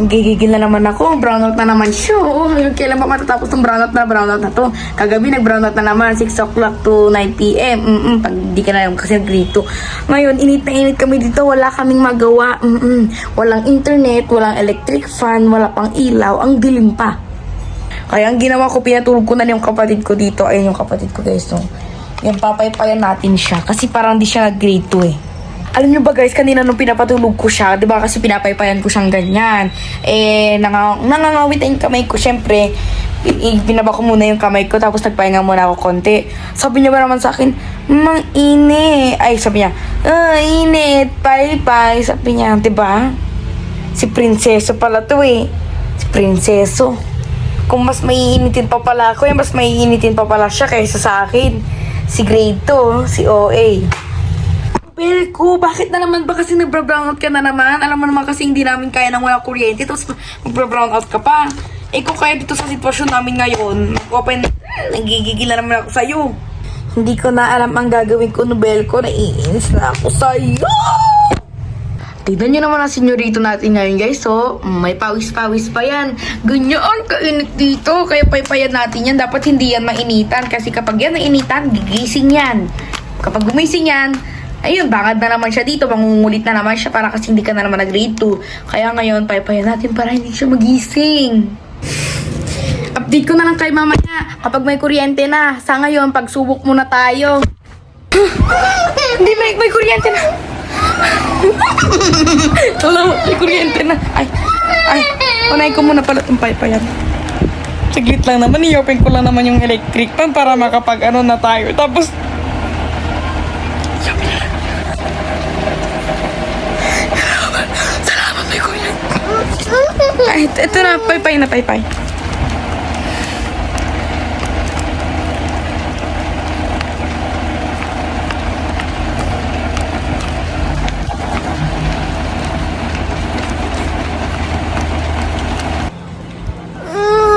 Nanggigigil na naman ako. Brownout na naman siya. Oh, hanggang kailan ba matatapos ng brownout na brownout na to? Kagabi nag-brownout na naman. 6 o'clock to 9 p.m. Mm-mm, pag di ka na lang kasi grito. Ngayon, init na init kami dito. Wala kaming magawa. Mm-mm. Walang internet, walang electric fan, wala pang ilaw. Ang dilim pa. Kaya ang ginawa ko, pinatulog ko na yung kapatid ko dito. Ayun yung kapatid ko guys. So, yung papaypayan natin siya. Kasi parang di siya nag-grade 2 eh. Alam nyo ba guys, kanina nung pinapatulog ko siya, di ba kasi pinapaypayan ko siyang ganyan. Eh, nanga, nangangawit na yung kamay ko. I- binaba ko muna yung kamay ko, tapos nagpahinga muna ako konti. Sabi niya ba naman sa akin, Mang ini. Ay, sabi niya, ah, init, paypay. Sabi niya, di ba? Si Prinseso pala to eh. Si Prinseso. Kung mas maiinitin pa pala ako, eh, mas maiinitin pa pala siya kaysa sa akin. Si grade 2, si OA. Belko, bakit na naman ba kasi nagba-brownout ka na naman? Alam mo naman kasi hindi namin kaya nang wala kuryente, tapos magba-brownout ka pa. Eh kung kaya dito sa sitwasyon namin ngayon, mag-open, nagigigil na naman ako sa'yo. Hindi ko na alam ang gagawin ko, Nobel ko. Naiinis na ako sa'yo. Tignan nyo naman ang senyorito natin ngayon, guys. So, may pawis-pawis pa yan. Ganyan, kainit dito. Kaya paypayan natin yan. Dapat hindi yan mainitan. Kasi kapag yan nainitan, gigising yan. Kapag gumising yan, ayun, bangad na naman siya dito. Mangungulit na naman siya para kasi hindi ka na naman nag-grade 2. Kaya ngayon, paypayan natin para hindi siya magising. Update ko na lang kay mamaya kapag may kuryente na. Sa ngayon, pagsubok muna tayo. Hindi, may, may kuryente na. Wala mo, may kuryente na. Ay, ay, unay ko muna pala itong paypayan. Saglit lang naman, i-open ko lang naman yung electric fan para makapag ano na tayo. Tapos, Salamat, may kuryente. Ay, ito, na, paypay na, paypay.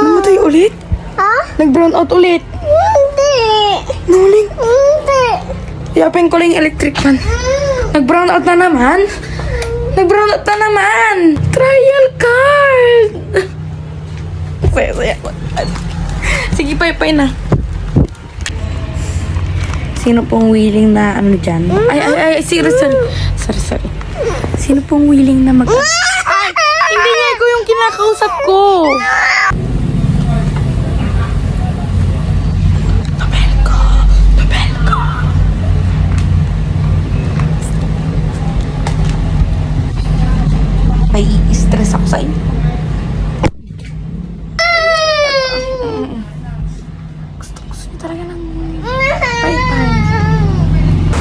Namatay ulit? Ha? Nag-brown out ulit. Hindi. Nuling. Hindi. Yapin ko lang yung electric fan. Nag-brown out na naman. Nag-brown out na naman. Trial card. Saya, saya. Sige, pay-pay na. Sino pong willing na ano dyan? Ay, ay, ay, sorry, sorry. Sorry, sorry. Sino pong willing na mag... Ay, hindi nga ko yung kinakausap ko. Stress ako sa inyo. Gusto, gusto niyo talaga ng pay-pay.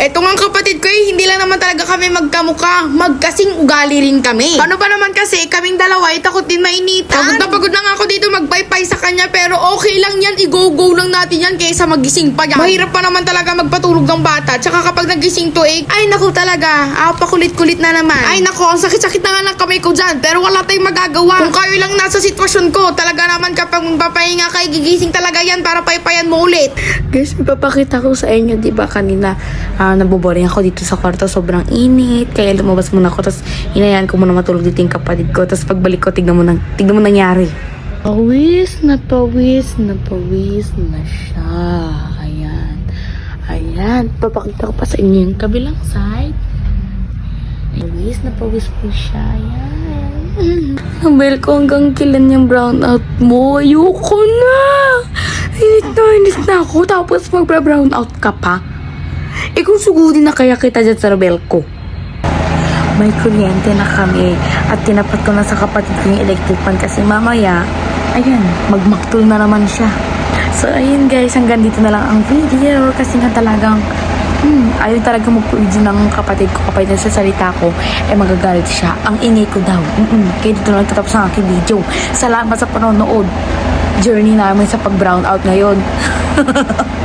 Eto nga kapatid ko eh, hindi lang naman talaga kami magkamuka. Magkasing ugali rin kami. Paano ba naman kasi, kaming dalawa ay takot din mainitan. Pagod na pagod na nga ako dito magpaypay sa kanya pero okay lang yan, i-go-go lang natin yan kaysa magising pa yan. Mahirap pa naman talaga magpatulog ng bata. Tsaka kapag nagising to eh, ay naku talaga, ah, pakulit-kulit na naman. Ay naku, ang sakit-sakit na nga ng kamay ko dyan pero wala tayong magagawa. Kung kayo lang nasa sitwasyon ko, talaga naman kapag magpapahinga kay gigising talaga yan para paypayan mo ulit. Guys, ipapakita ko sa inyo, di ba kanina, ah, naboboring ako dito sa kwarto, sobrang init, kaya lumabas muna ako, tapos hinayaan ko muna matulog dito yung kapatid ko, tapos pagbalik ko, tignan mo, nang, tignan mo nangyari. Pawis na pawis na pawis na siya. Ayan. Ayan. Papakita ko pa sa inyo yung kabilang side. Pawis na pawis po siya. Ayan. Ang ko hanggang kilan yung brownout mo. Ayoko na. Init na, init na ako. Tapos magbra-brownout ka pa. Eh kung sugudin na kaya kita dyan sa Rebel ko. May kuryente na kami at tinapat ko na sa kapatid ko yung electric fan kasi mamaya, ayan, magmaktul na naman siya. So, ayun guys, hanggang dito na lang ang video kasi nga talagang Hmm, ayaw talaga mag-origin ng kapatid ko kapag nagsasalita ko, eh magagalit siya. Ang ingay ko daw. Mm-mm. Kaya dito na lang tatapos ang aking video. Salamat sa panonood. Journey namin sa pag-brown out ngayon.